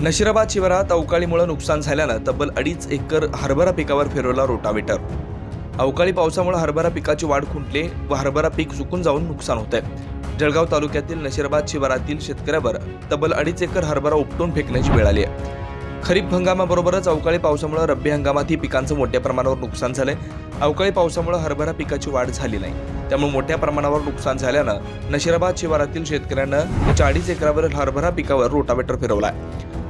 नशिराबाद शिवारात अवकाळीमुळे नुकसान झाल्यानं तब्बल अडीच एकर हरभरा पिकावर फिरवला रोटावेटर. अवकाळी पावसामुळे हरभरा पिकाची वाढ खुंटली व हरभरा पीक सुकून जाऊन नुकसान होत आहे जळगाव तालुक्यातील नशिराबाद शिवारातील शेतकऱ्यावर तब्बल अडीच एकर हरभरा उपटून फेकण्याची वेळ आली आहे. खरीप हंगामाबरोबरच अवकाळी पावसामुळे रब्बी हंगामातही पिकांचं मोठ्या प्रमाणावर नुकसान झालंय. अवकाळी पावसामुळे हरभरा पिकाची वाढ झाली नाही. त्यामुळे मोठ्या प्रमाणावर नुकसान झाल्यानं नशिराबाद शिवारातील शेतकऱ्यानं चाळीस एकरावरील हरभरा पिकावर रोटावेटर फिरवलाय.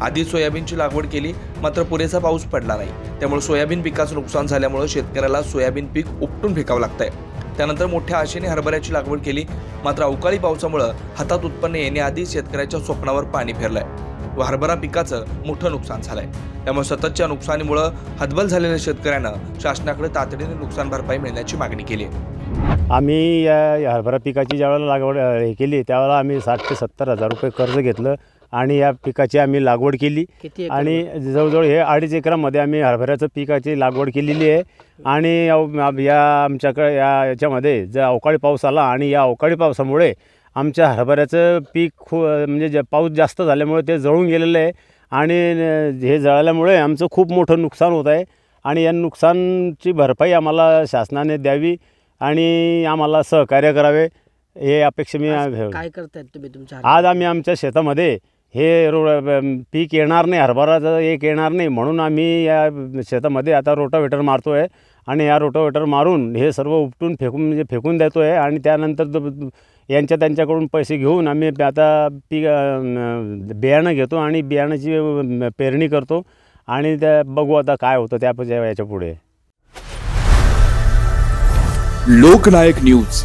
आधी सोयाबीनची लागवड केली मात्र पुरेसा पाऊस पडला नाही. त्यामुळे सोयाबीन पिकाचं नुकसान झाल्यामुळे शेतकऱ्याला सोयाबीन पीक उपटून फेकावं लागतंय. त्यानंतर मोठ्या आशेने हरभऱ्याची लागवड केली मात्र अवकाळी पावसामुळं हातात उत्पन्न येण्याआधी शेतकऱ्याच्या स्वप्नावर पाणी फिरलंय. व हरभरा पिकाचं मोठं नुकसान झालंय. त्यामुळे सततच्या नुकसानीमुळे हतबल झालेल्या शेतकऱ्यानं शासनाकडे तातडीने नुकसान भरपाई मिळण्याची मागणी केली आहे आम्ही या हरभरा पिकाची ज्यावेळेला लागवड हे केली त्यावेळेला आम्ही साठ ते सत्तर हजार रुपये कर्ज घेतलं आणि या पिकाची आम्ही लागवड केली. आणि जवळजवळ हे अडीच एकरामध्ये आम्ही हरभऱ्याचं पिकाची लागवड केलेली आहे. आणि या आमच्याकडे या याच्यामध्ये जर अवकाळी पाऊस आला आणि या अवकाळी पावसामुळे आमच्या हरभऱ्याचं पीक खू म्हणजे जे पाऊस जास्त झाल्यामुळे ते जळून गेलेलं आहे. आणि हे जळाल्यामुळे आमचं खूप मोठं नुकसान होत आहे. आणि या नुकसानची भरपाई आम्हाला शासनाने द्यावी आणि आम्हाला सहकार्य करावे. हे अपेक्षा मी आज. काय करतायत तुम्ही तुमच्या आज आम्ही आमच्या शेतामध्ये हे रो पीक येणार नाही हरभराचं एक येणार नाही. म्हणून आम्ही या शेतामध्ये आता रोटावेटर मारतो आहे आणि या रोटावेटर मारून हे सर्व उपटून फेकून म्हणजे फेकून देतो आहे आणि त्यानंतर यांच्या त्यांच्याकडून पैसे घेऊन आम्ही आता पीक बियाणं घेतो आणि बियाणाची पेरणी करतो. आणि त्या बघू आता काय होतं त्या याच्यापुढे. लोकनायक न्यूज.